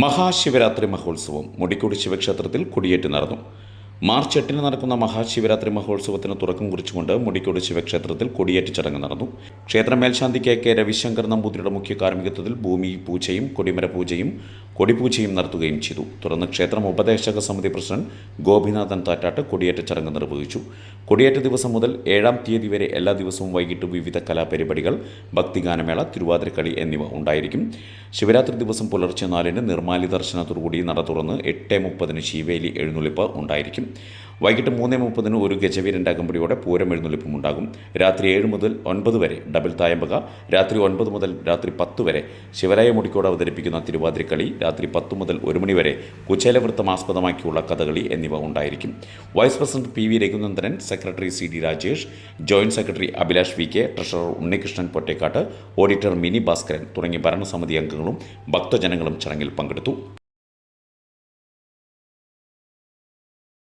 മഹാശിവരാത്രി മഹോത്സവം മുടിക്കുടി ശിവക്ഷേത്രത്തിൽ കൊടിയേറ്റ് നടന്നു. മാർച്ച് എട്ടിന് നടക്കുന്ന മഹാശിവരാത്രി മഹോത്സവത്തിന് തുടക്കം കുറിച്ചുകൊണ്ട് മുടിക്കോട് ശിവക്ഷേത്രത്തിൽ കൊടിയേറ്റ് ചടങ്ങ് നടന്നു. ക്ഷേത്ര മേൽശാന്തി കെ കെ രവിശങ്കർ നമ്പൂതിരിയുടെ മുഖ്യ കാർമ്മികത്വത്തിൽ ഭൂമി പൂജയും കൊടിമര പൂജയും കൊടിപൂജയും നടത്തുകയും ചെയ്തു. തുടർന്ന് ക്ഷേത്രം ഉപദേശക സമിതി പ്രസിഡന്റ് ഗോപിനാഥൻ താറ്റാട്ട് കൊടിയേറ്റ ചടങ്ങ് നിർവഹിച്ചു. കൊടിയേറ്റ ദിവസം മുതൽ ഏഴാം തീയതി വരെ എല്ലാ ദിവസവും വൈകിട്ട് വിവിധ കലാപരിപാടികൾ ഭക്തിഗാനമേള തിരുവാതിരക്കളി എന്നിവ ഉണ്ടായിരിക്കും. ശിവരാത്രി ദിവസം പുലർച്ചെ നാലിന് നിർമാലി ദർശനത്തോടുകൂടി നട തുറന്ന് എട്ട് മുപ്പതിന് ശിവേലി എഴുന്നള്ളിപ്പ് ഉണ്ടായിരിക്കും. വൈകിട്ട് മൂന്നേ മുപ്പതിന് ഒരു ഗജവീരന്റെ അകമ്പടിയോടെ പൂരം എഴുന്നള്ളിപ്പും ഉണ്ടാകും രാത്രി ഏഴ് മുതൽ ഒൻപത് വരെ ഡബിൾ തായമ്പക രാത്രി ഒൻപത് മുതൽ രാത്രി പത്ത് വരെ ശിവരായ മുടിക്കോട് അവതരിപ്പിക്കുന്ന തിരുവാതിരക്കളി രാത്രി പത്ത് മുതൽ ഒരു മണി വരെ കുചേലവൃത്തം ആസ്പദമാക്കിയുള്ള കഥകളി എന്നിവ ഉണ്ടായിരിക്കും. Vice president P V Raghunandanan secretary C D Rajesh joint secretary Abhilash V K treasurer Unnikrishnan Pottekkatt auditor Mini Bhaskaran തുടങ്ങിയ ഭരണസമിതി അംഗങ്ങളും ഭക്തജനങ്ങളും ചടങ്ങിൽ പങ്കെടുത്തു.